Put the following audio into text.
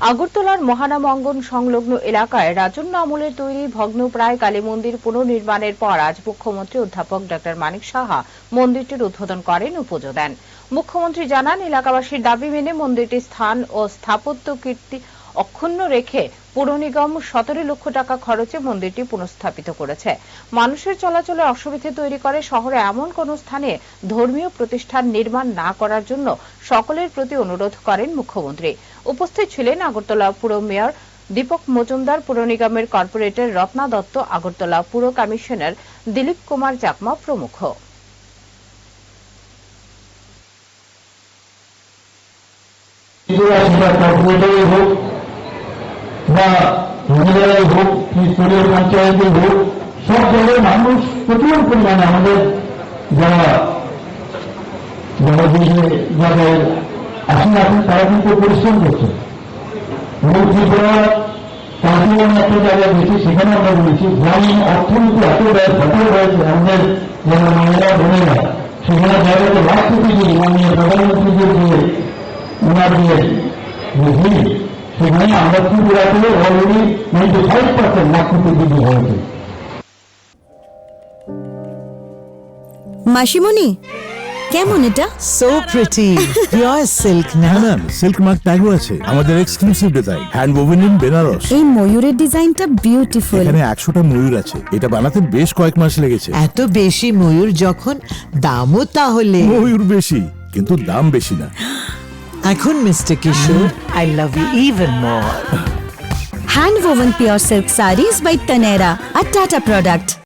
আগরতলার মহানাম অঙ্গন সংলগ্ন এলাকায় রাজন্য আমলের তৈরি ভগ্নপ্রায় কালী মন্দির পুনর্নির্মাণের পর আজ মুখ্যমন্ত্রী অধ্যাপক ডক্টর মানিক সাহা মন্দিরটির উদ্বোধন করেন ও পুজো দেন। মুখ্যমন্ত্রী জানান, এলাকাবাসীর দাবি মেনে মন্দিরটির স্থান ও স্থাপত্য কীর্তি অক্ষুণ্ণ রেখে পুর নিগম সতেরো লক্ষ টাকা খরচে মন্দিরটি পুনঃস্থাপিত করেছে। মানুষের চলাচলে অসুবিধে তৈরি করে শহরে এমন কোন স্থানে ধর্মীয় প্রতিষ্ঠান নির্মাণ না করার জন্য সকলের প্রতি অনুরোধ করেন মুখ্যমন্ত্রী। উপস্থিত ছিলেন আগরতলা পুর মেয়র দীপক মজুমদার, পুর নিগমের কর্পোরেটর রত্না দত্ত, আগরতলা পুর কমিশনার দিলীপ কুমার চাকমা প্রমুখ। সেটা কর্পোরেটরে হোক বা মহিলারাই হোক, কি স্তরীয় পঞ্চায়েতে হোক, সব জায়গায় মানুষ প্রচুর পরিমাণে আমাদের যারা যারা যাদের আসেন আছেন তারা কিন্তু পরিশ্রম করছে জায়গায় গেছি, সেখানে আমরা বলেছি, গ্রামীণ অর্থনীতি এত ব্যয় সফল হয়েছে আমাদের যারা মহিলা বোনেরা, সেখানে জায়গাতে লাখ কোটি মাননীয় প্রধানমন্ত্রীদের যে ওনার যে যে ভিড় সেখানে আমরা ত্রিপুরাতে অলরেডি নাইনটি ফাইভ পার্সেন্ট কোটি হয়েছে মাসিমণি কেমন এটা? সো প্রিটি পিওর সিল্ক না ম্যাম সিল্ক মার্ক ট্যাগও আছে। আমাদের exclusive design hand woven in Benares এই ময়ূরের ডিজাইনটা বিউটিফুল এখানে একশোটা ময়ূর আছে। এটা বানাতে বেশ কয়েক মাস লেগেছে। এত বেশি ময়ূর যখন দামও তাহলে। ময়ূর বেশি কিন্তু দাম বেশি না। এখন mister Kishore I love you even more hand woven pure silk sarees by Tanera, a Tata product.